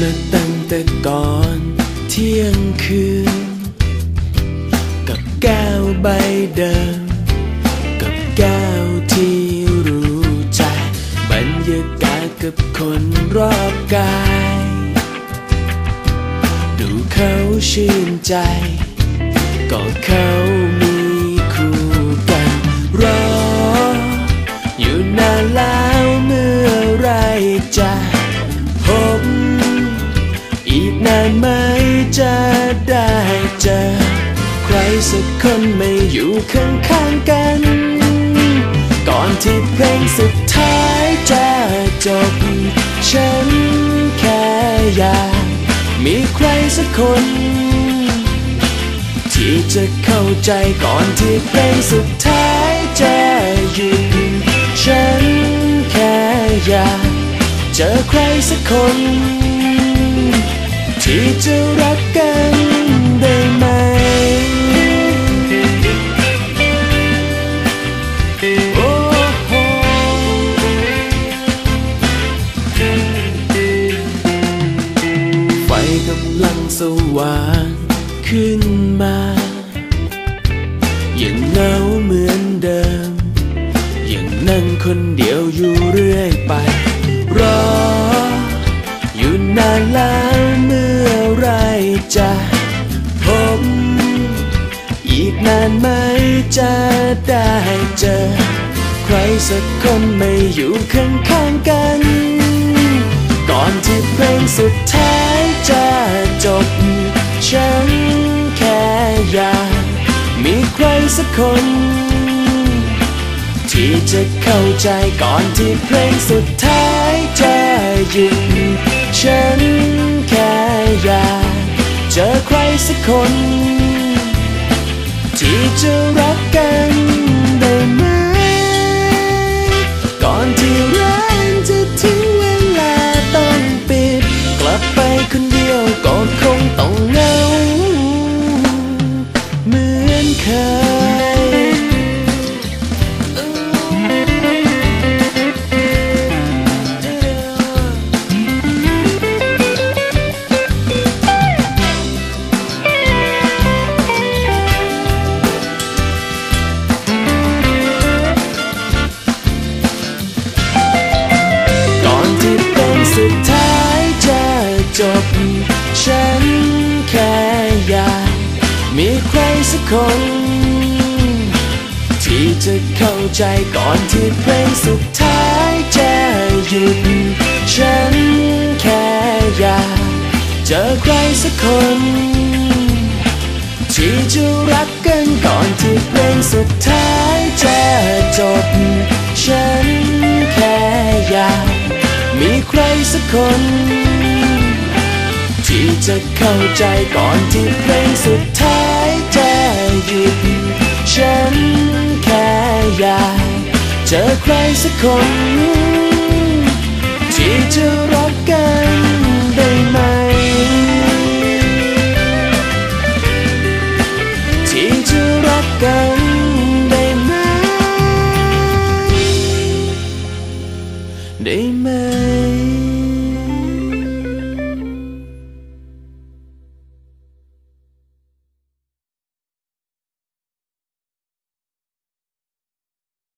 มาตั้งแต่ก่อนเที่ยงคืน กับแก้วใบเดิม กับแก้วที่รู้ใจบรรยากาศกับคนรอบกาย ดูเขาชื่นใจานไหมจะได้เจอใครสักคนไม่อยู่ข้างๆกัน ก่อนที่เพลงสุดท้ายจะจบ ฉันแค่อยากมีใครสักคน ที่จะเข้าใจก่อนที่เพลงสุดท้ายจะหยุดฉันแค่อยากเจอใครสักคน ที่จะรักกันได้ไหม โอ้โหไฟกำลังสว่างขึ้นมายังเหงาเหมือนเดิมยังนั่งคนเดียวอยู่เรื่อยไป จะได้เจอ ใครสักคนไม่อยู่ข้างๆกัน ก่อนที่เพลงสุดท้ายจะจบ ฉันแค่อยากมีใครสักคน ที่จะเข้าใจก่อนที่เพลงสุดท้ายจะหยุดฉันแค่อยากเจอใครสักคน ที่จะรักกัน ฉันแค่อยากมีใครสักคน ที่จะเข้าใจก่อนที่เพลงสุดท้ายจะหยุด ฉันแค่อยากเจอใครสักคน ที่จะรักกันก่อนที่เพลงสุดท้ายจะจบ ฉันแค่อยากมีใครสักคน จะเข้าใจก่อนที่เพลงสุดท้ายจะหยุด ฉันแค่อยากเจอใครสักคน ที่จะรักกัน